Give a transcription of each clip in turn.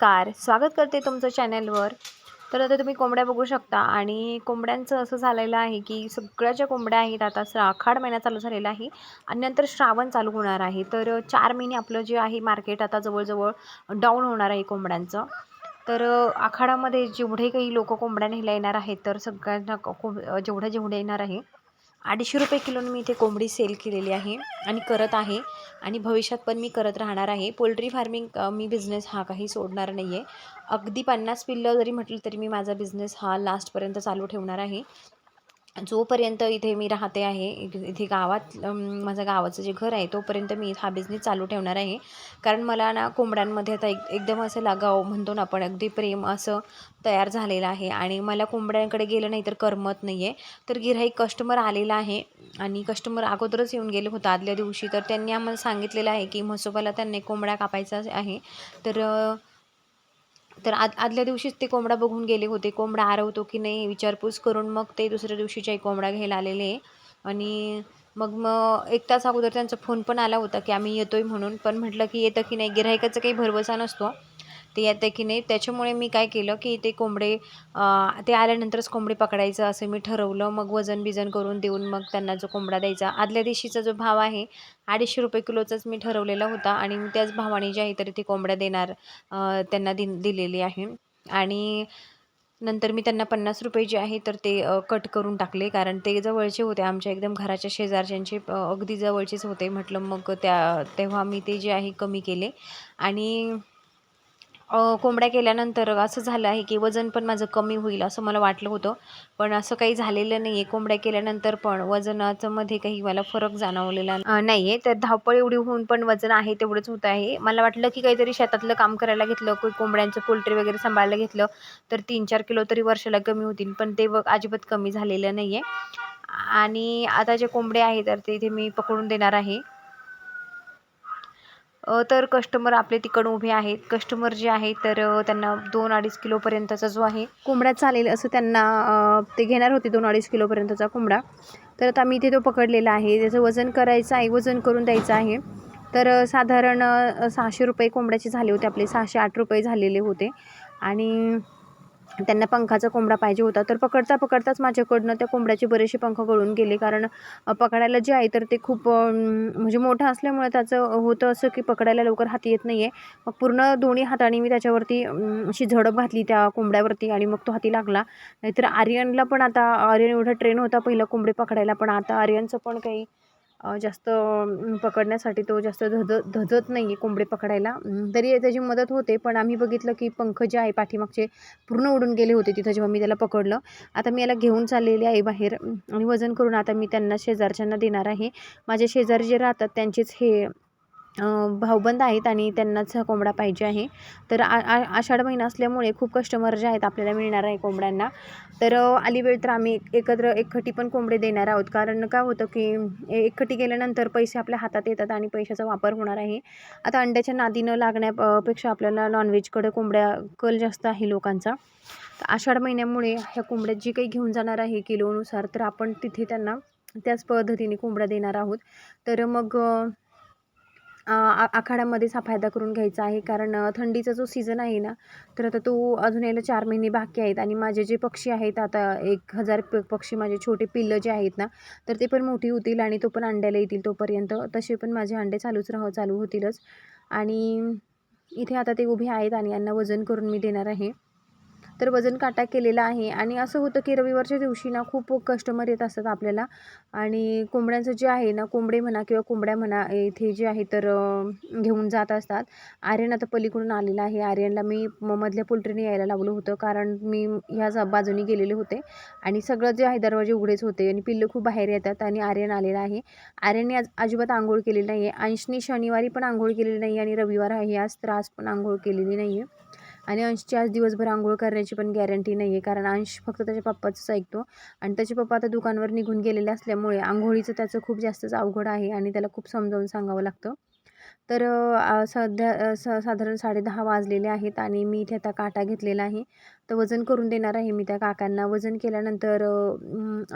नमस्कार. स्वागत करते तुमचं चॅनलवर. तर आता तुम्ही कोंबड्या बघू शकता आणि कोंबड्यांचं असं झालेलं आहे की सगळ्या ज्या कोंबड्या आहेत. आता श्रा आखाड महिना चालू झालेला आहे आणि नंतर श्रावण चालू होणार आहे. तर चार महिने आपलं जे आहे मार्केट आता जवळजवळ डाऊन होणार आहे कोंबड्यांचं. तर आखाडामध्ये जेवढे काही लोक कोंबड्या न्यायला येणार आहेत तर सगळ्यांना को जेवढ्या जेवढ्या येणार आहे अडीचशे रुपये किलोने मी इथे कोंबडी सेल केलेली आहे आणि करत आहे. आणि भविष्यात पण मी करत राहणार आहे. पोल्ट्री फार्मिंग मी बिझनेस हा काही सोडणार नाही आहे अगदी पन्नास पिल्लं जरी म्हटलं तरी मी माझा बिझनेस हा लास्टपर्यंत चालू ठेवणार आहे. जोपर्यंत इथे मी राहते आहे इथे गावात माझं गावाचं जे घर आहे तोपर्यंत मी हा बिझनेस चालू ठेवणार आहे. कारण मला ना कोंबड्यांमध्ये आता एक एकदम असं लागाव म्हणतो ना आपण अगदी प्रेम असं तयार झालेलं आहे. आणि मला कोंबड्यांकडे गेलं नाही तर करमत नाही आहे तर गिऱ्हाईक कस्टमर आलेला आहे. आणि कस्टमर अगोदरच येऊन गेले होतं आदल्या दिवशी. तर त्यांनी आम्हाला सांगितलेलं आहे की म्हसोबाला त्यांनी कोंबड्या कापायचा आहे. तर तर आद आदल्या दिवशीच ते कोंबडा बघून गेले होते. कोंबडा आरवतो की नाही विचारपूस करून मग ते दुसऱ्या दिवशीच्याही कोंबडा घ्यायला आलेले. आणि मग मग एक तास अगोदर त्यांचा फोन पण आला होता की आम्ही येतोय म्हणून. पण म्हटलं की येतं की नाही? गिरायकाचं काही भरवसा नसतो. ते येतं की नाही त्याच्यामुळे मी काय केलं की ते कोंबडे ते आल्यानंतरच कोंबडे पकडायचं असं मी ठरवलं. मग वजन बिजन करून देऊन मग त्यांना जो कोंबडा द्यायचा. आदल्या दिवशीचा जो भाव आहे अडीचशे रुपये किलोचाच मी ठरवलेला होता आणि मी त्याच भावाने जे आहे तरी ते कोंबड्या देणार त्यांना दि दिलेली आहे. आणि नंतर मी त्यांना पन्नास रुपये जे आहे तर ते कट करून टाकले कारण ते जवळचे होते. आमच्या एकदम घराच्या शेजारच्यांचे अगदी जवळचेच होते म्हटलं मग त्या तेव्हा मी ते जे आहे कमी केले. आणि कोंबड्या केल्यानंतर असं झालं आहे की वजन पण माझं कमी होईल असं मला वाटलं होतं. पण असं काही झालेलं नाही आहे कोंबड्या केल्यानंतर पण वजनाचं मध्ये काही मला फरक जाणवलेला नाही आहे तर धावपळ एवढी होऊन पण वजन आहे तेवढंच होत आहे. मला वाटलं की काहीतरी शेतातलं काम करायला घेतलं को कोंबड्यांचं पोल्ट्री वगैरे सांभाळायला घेतलं तर तीन चार किलो तरी वर्षाला कमी होतील. पण ते व अजिबात कमी झालेलं नाही आहे आणि आता जे कोंबडे आहे तर ते इथे मी पकडून देणार आहे. तर कस्टमर आपले तिकडून उभे आहेत. कस्टमर जे आहेत तर त्यांना दोन अडीच किलोपर्यंतचा जो आहे कोंबडा चालेल असं त्यांना ते घेणार होते दोन अडीच किलोपर्यंतचा कोंबडा. तर आता मी इथे तो पकडलेला आहे. त्याचं वजन करायचं आहे वजन करून द्यायचं आहे. तर साधारण सहाशे रुपये कोंबड्याचे झाले होते आपले. सहाशे आठ रुपये झालेले होते. आणि त्यांना पंखाचा कोंबडा पाहिजे होता. तर पकडता पकडताच माझ्याकडनं त्या कोंबड्याचे बरेचसे पंख गळून गेले. कारण पकडायला जे आहे तर ते खूप म्हणजे मोठं असल्यामुळे त्याचं होतं असं की पकडायला लवकर हाती येत नाही आहे मग पूर्ण दोन्ही हाताने मी त्याच्यावरती अशी झडप घातली त्या कोंबड्यावरती आणि मग तो हाती लागला. नाहीतर आर्यनला पण आता आर्यन एवढा ट्रेन होता पहिला कोंबडे पकडायला. पण आता आर्यनचं पण काही जास्त पकडण्यासाठी तो जास्त धज धजत नाही आहे कोंबडे पकडायला. तरी त्याची मदत होते पण आम्ही बघितलं की पंख जे आहे पाठीमागचे पूर्ण उडून गेले होते तिथं जेव्हा मी त्याला पकडलं. आता मी याला घेऊन चाललेले आहे बाहेर आणि वजन करून आता मी त्यांना शेजारच्यांना देणार आहे. माझे शेजारी जे राहतात त्यांचेच हे भाऊबंद आहेत आणि त्यांनाच हा कोंबडा पाहिजे आहे. तर आ आ आषाढ महिना असल्यामुळे खूप कस्टमर जे आहेत आपल्याला मिळणार आहे कोंबड्यांना. तर अलीवेळ आली वेळ तर आम्ही एक- एकत्र एकखटी पण कोंबडे देणार आहोत. कारण काय होतं की एकखटी गेल्यानंतर पैसे आपल्या हातात येतात आणि पैशाचा वापर होणार आहे. आता अंड्याच्या नादीनं लागण्यापेक्षा आपल्याला नॉनव्हेजकडे कोंबड्या कल जास्त आहे लोकांचा. तर आषाढ महिन्यामुळे ह्या कोंबड्या जी काही घेऊन जाणार आहे किलोनुसार तर आपण तिथे त्यांना त्याच पद्धतीने कोंबड्या देणार आहोत. तर मग आ आखाड्यामध्येच हा फायदा करून घ्यायचा आहे. कारण थंडीचा जो सीझन आहे ना तर आता तो अजून यायला चार महिने बाकी आहेत. आणि माझे जे पक्षी आहेत आता एक हजार प पक्षी माझे छोटे पिल्लं जे आहेत ना तर ते पण मोठी होतील आणि तो पण अंड्याला येतील तोपर्यंत. तसे पण माझे अंडे चालूच राह चालू होतीलच. आणि इथे आता ते उभे आहेत आणि यांना वजन करून मी देणार आहे. तर वजन काटा केलेला आहे. आणि असं होतं की रविवारच्या दिवशी ना खूप कस्टमर येत असतात आपल्याला. आणि कोंबड्यांचं जे आहे ना कोंबडे म्हणा किंवा कोंबड्या म्हणा इथे जे आहे तर घेऊन जात असतात. आर्यन आता पलीकडून आलेला आहे. आर्यनला मी म- मधल्या पोल्ट्रीने यायला लावलं होतं. कारण मी ह्या जा- बाजूनी गेलेले होते. आणि सगळं जे आहे दरवाजे उघडेच होते. आणि पिल्लं खूप बाहेर येतात आणि आर्यन आलेला आहे. आर्यनने आज अजिबात आंघोळ केलेली नाही आहे अंशनी शनिवारी पण आंघोळ केलेली नाही आणि रविवार आहे आज तर आज पण आंघोळ केलेली नाही आहे आणि अंशची आज दिवसभर आंघोळ करण्याची पण गॅरंटी नाही आहे कारण अंश फक्त त्याच्या पप्पाचंच ऐकतो. आणि त्याचे पप्पा आता दुकानवर निघून गेलेले असल्यामुळे आंघोळीचं त्याचं खूप जास्तच अवघड आहे आणि त्याला खूप समजावून सांगावं लागतं. तर सध्या स साधारण साडेदहा वाजलेले आहेत आणि मी इथे आता काटा घेतलेला आहे. तर वजन करून देणार आहे मी त्या काकांना. वजन केल्यानंतर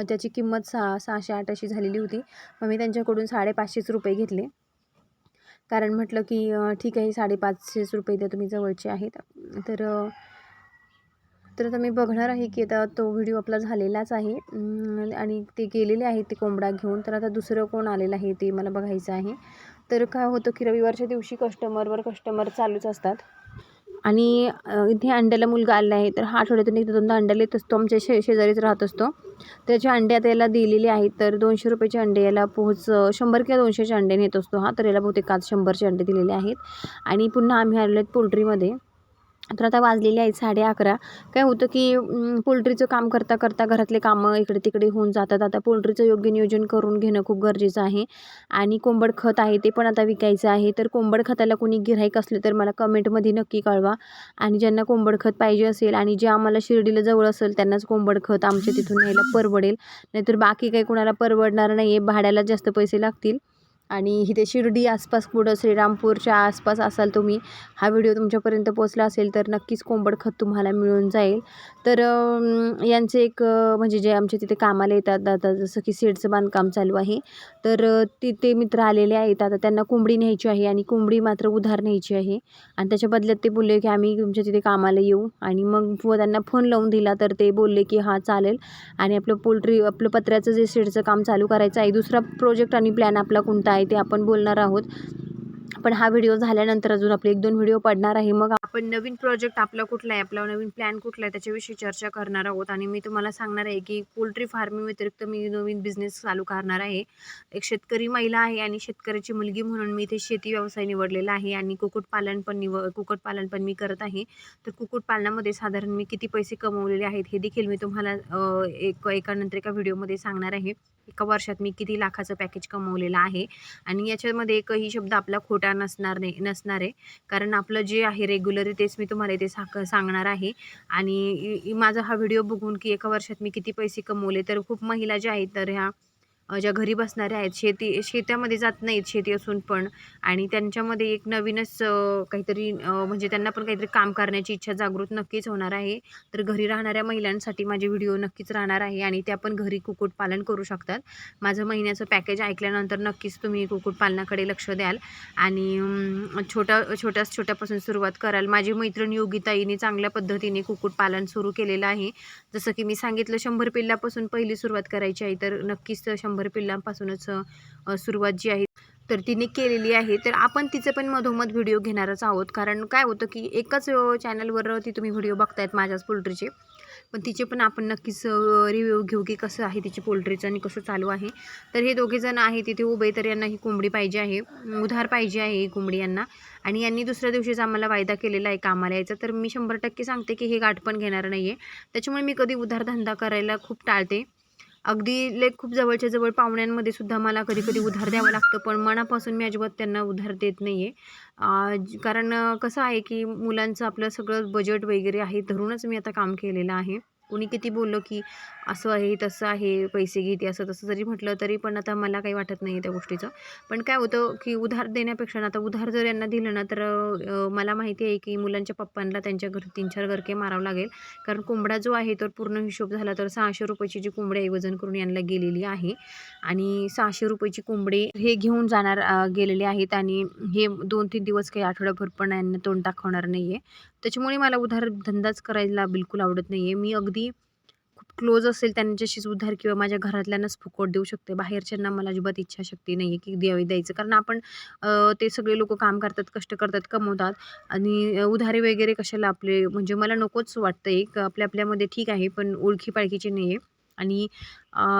त्याची किंमत सहा सहाशे आठ अशी झालेली होती. मग मी त्यांच्याकडून साडेपाचशेच रुपये घेतले. कारण म्हटलं की ठीक आहे साडेपाचशेच रुपये द्या तुम्ही जवळचे आहेत. तर तर आता मी बघणार आहे की आता तो व्हिडिओ आपला झालेलाच आहे. आणि ते गेलेले आहेत ते कोंबडा घेऊन. तर आता दुसरं कोण आलेलं आहे ते मला बघायचं आहे. तर काय होतं की रविवारच्या दिवशी कस्टमरवर कस्टमर चालूच असतात. आणि इथे अंड्याला मुलगा आला आहे तर हा आठवड्यातून एकदा दोनदा अंड्याला येत असतो. आमच्या शे शेजारीच राहत असतो. त्याचे अंडे आता याला दिलेले आहेत तर दोनशे रुपयाचे अंडे याला पोहोच शंभर किंवा दोनशेचे अंडे नेत असतो हा. तर याला बहुतेक आज शंभरचे अंडे दिलेले आहेत. आणि पुन्हा आम्ही आलेलो आहेत पोल्ट्रीमध्ये. तर आता वाजलेले आहेत साडे अकरा. काय होतं की पोल्ट्रीचं काम करता करता घरातले कामं इकडे तिकडे होऊन जातात. आता पोल्ट्रीचं योग्य नियोजन करून घेणं खूप गरजेचं आहे. आणि कोंबड खत आहे ते पण आता विकायचं आहे. तर कोंबड खताला कोणी गिऱ्हाईक असले तर मला कमेंटमध्ये नक्की कळवा. आणि ज्यांना कोंबड खत पाहिजे असेल आणि जे आम्हाला शिर्डीला जवळ असेल त्यांनाच कोंबड खत आमच्या तिथून न्यायला परवडेल. नाहीतर बाकी काही कोणाला परवडणार नाही आहे भाड्याला जास्त पैसे लागतील. आणि इथे शिर्डी आसपास कुठं श्रीरामपूरच्या आसपास असाल तुम्ही हा व्हिडिओ तुमच्यापर्यंत पोचला असेल तर नक्कीच कोंबड खत तुम्हाला मिळून जाईल. तर यांचे एक म्हणजे जे आमच्या तिथे कामाला येतात आता जसं की शेडचं बांधकाम चालू आहे तर तिथे मित्र आलेले आहेत. आता त्यांना कोंबडी न्यायची आहे आणि कोंबडी मात्र उधार न्यायची आहे. आणि त्याच्या बदल्यात ते बोलले की आम्ही तुमच्या तिथे कामाला येऊ. आणि मग व त्यांना फोन लावून दिला तर ते बोलले की हां चालेल. आणि आपलं पोल्ट्री आपलं पत्र्याचं जे शेडचं काम चालू करायचं आहे दुसरा प्रोजेक्ट आणि प्लॅन आपला कोणता आहे ते आपण बोलणार आहोत. पण हा व्हिडिओ झाल्यानंतर अजून आपले एक दोन व्हिडिओ पडणार आहे. मग आपण नवीन प्रोजेक्ट आपला कुठला आहे आपला नवीन प्लॅन कुठला आहे त्याच्याविषयी चर्चा करणार आहोत. आणि मी तुम्हाला सांगणार आहे की पोल्ट्री फार्मिंग व्यतिरिक्त मी नवीन बिझनेस चालू करणार आहे. एक शेतकरी महिला आहे आणि शेतकऱ्याची मुलगी म्हणून मी इथे शेती व्यवसाय निवडलेला आहे आणि कुक्कुटपालन पण निव कुक्कुटपालन पण मी करत आहे. तर कुक्कुटपालनामध्ये साधारण मी किती पैसे कमवलेले आहेत हे देखील मी तुम्हाला एक एकानंतर एका व्हिडिओमध्ये सांगणार आहे. एका वर्षात मी किती लाखाचं पॅकेज कमवलेलं आहे. आणि याच्यामध्ये एकही शब्द आपला खोटा नसणार नाही नसणार आहे. कारण आपलं जे आहे रेग्युलर तेच मी तुम्हाला इथे साक सांगणार आहे. आणि माझा हा व्हिडिओ बघून की एका वर्षात मी किती पैसे कमवले तर खूप महिला ज्या आहेत तर ह्या ज्या घरी बसणाऱ्या आहेत शेती शेतामध्ये जात नाहीत शेती असून पण. आणि त्यांच्यामध्ये एक नवीनच काहीतरी म्हणजे त्यांना पण काहीतरी काम करण्याची इच्छा जागृत नक्कीच होणार आहे. तर घरी राहणाऱ्या महिलांसाठी माझे व्हिडिओ नक्कीच राहणार आहे आणि त्या पण घरी कुक्कुटपालन करू शकतात. माझं महिन्याचं पॅकेज ऐकल्यानंतर नक्कीच तुम्ही कुक्कुटपालनाकडे लक्ष द्याल. आणि छोटा छोट्या छोट्या छोट्यापासून सुरुवात कराल. माझी मैत्रीण योगिताईने चांगल्या पद्धतीने कुक्कुटपालन सुरू केलेलं आहे. जसं की मी सांगितलं शंभर पिल्लापासून पहिली सुरुवात करायची आहे तर नक्कीच शंभर पिल्लांपासूनच सुरुवात जी आहे तर तिने केलेली आहे. तर आपण तिचं पण मधोमध व्हिडिओ घेणारच आहोत. कारण काय होतं की एकाच चॅनलवर ती तुम्ही व्हिडिओ बघतायत माझ्याच पोल्ट्रीचे. पण तिचे पण आपण नक्कीच रिव्ह्यू घेऊ की कसं आहे तिची पोल्ट्रीचं आणि कसं चालू आहे. तर हे दोघेजण आहे तिथे उभे तर यांना ही कोंबडी पाहिजे आहे. उधार पाहिजे आहे ही कोंबडी यांना. आणि यांनी दुसऱ्या दिवशीच आम्हाला वायदा केलेला आहे कामाला यायचा. तर मी शंभर टक्के सांगते की हे गाठ पण घेणार नाही आहे त्याच्यामुळे मी कधी उधार धंदा करायला खूप टाळते. अगदी ले खूप जवळच्या जवळ पाहुण्यांमध्ये सुद्धा मला कधी कधी उधार द्यावं लागतं पण मनापासून मी अजिबात त्यांना उधार देत नाही आहे कारण कसं आहे की मुलांचं आपलं सगळं बजेट वगैरे आहे धरूनच मी आता काम केलेलं आहे. कोणी किती बोललं की असं आहे तसं आहे पैसे घेते असं तसं जरी म्हटलं तरी पण आता मला काही वाटत नाही त्या गोष्टीचं. पण काय होतं की उधार देण्यापेक्षा ना आता उधार जर यांना दिलं ना तर मला माहिती आहे की मुलांच्या पप्पांना त्यांच्या घर तीन चार गरके मारावं लागेल. कारण कोंबडा जो आहे तर पूर्ण हिशोब झाला तर सहाशे रुपयाची जी कोंबडी आहे वजन करून यांना गेलेली आहे. आणि सहाशे रुपयाची कोंबडी हे घेऊन जाणार गेलेले आहेत आणि हे दोन तीन दिवस काही आठवड्याभर पण यांना तोंड दाखवणार नाही आहे त्याच्यामुळे मला उधार धंदाच करायला बिलकुल आवडत नाही आहे मी अगदी खूप क्लोज असेल त्यांच्याशीच उधार किंवा माझ्या घरातल्यांनाच फुकट देऊ शकते. बाहेरच्यांना मला अजिबात इच्छाशक्ती नाही आहे की द्यावी द्यायचं. कारण आपण ते सगळे लोक काम करतात कष्ट करतात कमवतात आणि उधारे वगैरे कशाला आपले म्हणजे मला नकोच वाटतं एक. आपल्या आपल्यामध्ये ठीक आहे पण ओळखी पाळखीची नाही आहे आणि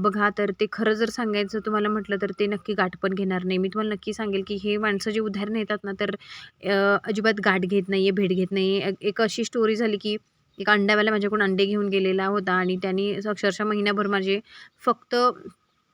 बघा तर ते खरं जर सांगायचं तुम्हाला म्हटलं तर ते नक्की गाठ पण घेणार नाही. मी तुम्हाला नक्की सांगेल की हे माणसं जे उधार नेतात ना तर अजिबात गाठ घेत नाही आहे भेट घेत नाही आहे एक अशी स्टोरी झाली की एका अंड्यावाला माझ्याकडून अंडे घेऊन गेलेला होता आणि त्यांनी अक्षरशः महिन्याभर माझे फक्त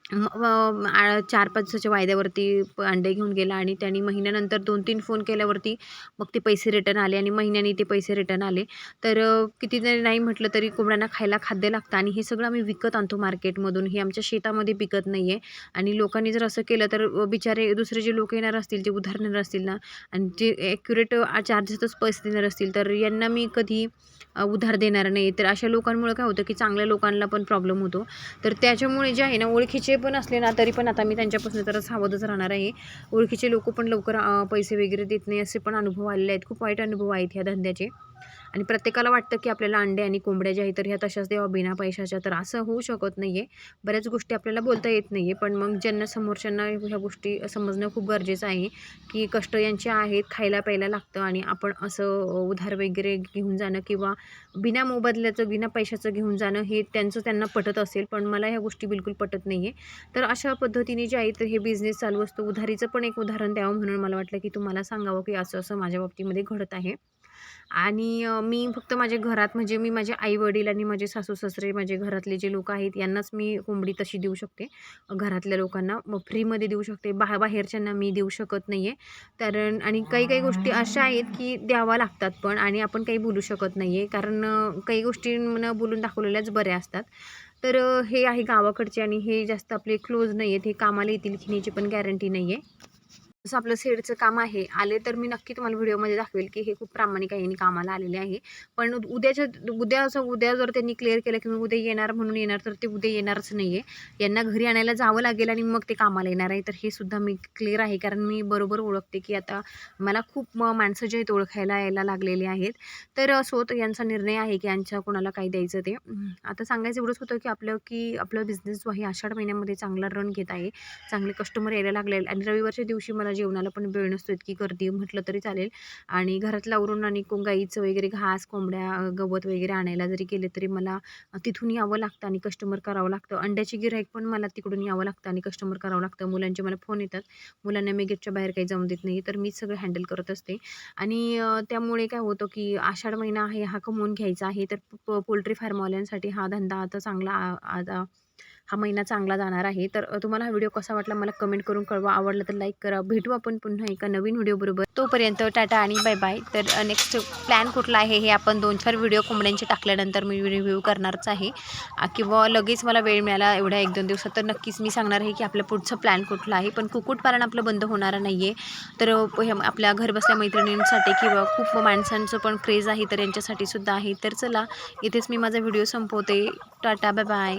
चार पाच वायद्यावरती अंडे घेऊन गेला आणि त्यांनी महिन्यानंतर दोन तीन फोन केल्यावरती मग ते पैसे रिटर्न आले आणि महिन्याने ते पैसे रिटर्न आले. तर अ, किती जरी नाही म्हटलं तरी कोंबड्यांना खायला खाद्य लागतं आणि हे सगळं आम्ही विकत आणतो मार्केटमधून हे आमच्या शेतामध्ये पिकत नाही आहे आणि लोकांनी जर असं केलं तर बिचारे दुसरे जे लोक येणार असतील जे उधार देणार असतील ना आणि जे ॲक्युरेट चार्जेसच पैसे देणार असतील तर यांना मी कधी उधार देणार नाही. तर अशा लोकांमुळे काय होतं की चांगल्या लोकांना पण प्रॉब्लेम होतो. तर त्याच्यामुळे जे आहे ना ओळखीचे ओळखीचे पण असले ना तरी पण आता मी त्यांच्यापासून जरा सावधच राहणार आहे. ओळखीचे लोक पण लवकर पैसे वगैरे देत नाही असे पण अनुभव आलेले आहेत. खूप वाईट अनुभव आहेत ह्या धंद्याचे. आणि प्रत्येकाला वाटतं की आपल्याला अंडे आणि कोंबड्या ज्या आहेत तर ह्या तशाच देवा बिना पैशाच्या तर असं होऊ शकत नाही आहे बऱ्याच गोष्टी आपल्याला बोलता येत नाही आहे पण मग ज्यांना समोरच्यांना ह्या गोष्टी समजणं खूप गरजेचं आहे की कष्ट यांचे आहेत खायला प्यायला लागतं आणि आपण असं उधार वगैरे घेऊन जाणं किंवा बिना मोबदल्याचं बिना पैशाचं घेऊन जाणं हे त्यांचं त्यांना पटत असेल पण मला ह्या गोष्टी बिलकुल पटत नाही आहे तर अशा पद्धतीने जे आहे तर हे बिझनेस चालू असतो. उधारीचं पण एक उदाहरण द्यावं म्हणून मला वाटलं की तुम्हाला सांगावं की असं असं माझ्या बाबतीमध्ये घडत आहे. आणि मी फक्त माझ्या घरात म्हणजे मी माझे आई वडील आणि माझे सासू सासरे माझे घरातले जे लोक आहेत यांनाच मी कोंबडी तशी देऊ शकते. घरातल्या लोकांना मग फ्रीमध्ये देऊ शकते. बा बाहेरच्यांना मी देऊ शकत नाही आहे कारण आणि काही काही गोष्टी अशा आहेत की द्यावा लागतात पण आणि आपण काही बोलू शकत नाही आहे कारण काही गोष्टींना बोलून दाखवलेल्याच बऱ्या असतात. तर हे आहे गावाकडचे आणि हे जास्त आपले क्लोज नाही आहेत हे कामाला येतील की याची पण गॅरंटी नाही आहे जसं आपलं सेडचं काम आहे आले तर मी नक्की तुम्हाला व्हिडिओमध्ये दाखवेल की हे खूप प्रामाणिक आहे आणि कामाला आलेले आहे. पण उद्याच्या उद्या असं उद्या जर त्यांनी क्लिअर केलं की मी उद्या येणार म्हणून येणार तर ते उद्या येणारच नाही आहे यांना घरी आणायला जावं लागेल आणि मग ते कामाला येणार आहे. तर हे सुद्धा मी क्लिअर आहे कारण मी बरोबर ओळखते की आता मला खूप माणसं जे आहेत ओळखायला यायला लागलेले आहेत. तर असो तर यांचा निर्णय आहे की यांच्या कोणाला काही द्यायचं ते. आता सांगायचं एवढंच होतं की आपलं की आपला बिझनेस जो आहे आषाढ महिन्यामध्ये चांगला रन घेत आहे. चांगले कस्टमर यायला लागले आणि रविवारच्या दिवशी मला जेवणाला पण वेळ नसतो इतकी गर्दी म्हटलं तरी चालेल. आणि घरातला लावरून आणि गाईचं वगैरे घास कोंबड्या गवत वगैरे आणायला जरी गेले तरी मला तिथून यावं लागतं आणि कस्टमर करावं लागतं. अंड्याची गिराईक पण मला तिकडून यावं लागतं आणि कस्टमर करावं लागतं. मुलांचे मला फोन येतात. मुलांना मी गेटच्या बाहेर काही जाऊन देत नाही तर मीच सगळं हँडल करत असते. आणि त्यामुळे काय होतं की आषाढ महिना आहे हा कमवून घ्यायचा आहे. तर प पोल्ट्री फार्मवाल्यांसाठी हा धंदा आता चांगला आता हा महिना चांगला जाणार आहे. तर तुम्हाला हा व्हिडिओ कसा वाटला मला कमेंट करून कळवा. आवडला तर लाईक करा. भेटू आपण पुन्हा एका नवीन व्हिडिओबरोबर तोपर्यंत टाटा आणि बाय बाय. तर नेक्स्ट प्लॅन कुठला आहे हे आपण दोन चार व्हिडिओ कोंबड्यांचे टाकल्यानंतर मी रिव्ह्यू करणारच आहे. किंवा लगेच मला वेळ मिळाला एवढ्या एक दोन दिवसात तर नक्कीच मी सांगणार आहे की आपलं पुढचं प्लॅन कुठला आहे. पण कुक्कुटपालन आपलं बंद होणार नाही आहे तर हे आपल्या घरबसल्या मैत्रिणींसाठी किंवा खूप माणसांचं पण क्रेज आहे तर यांच्यासाठी सुद्धा आहे. तर चला इथेच मी माझा व्हिडिओ संपवते. Tata bye bye.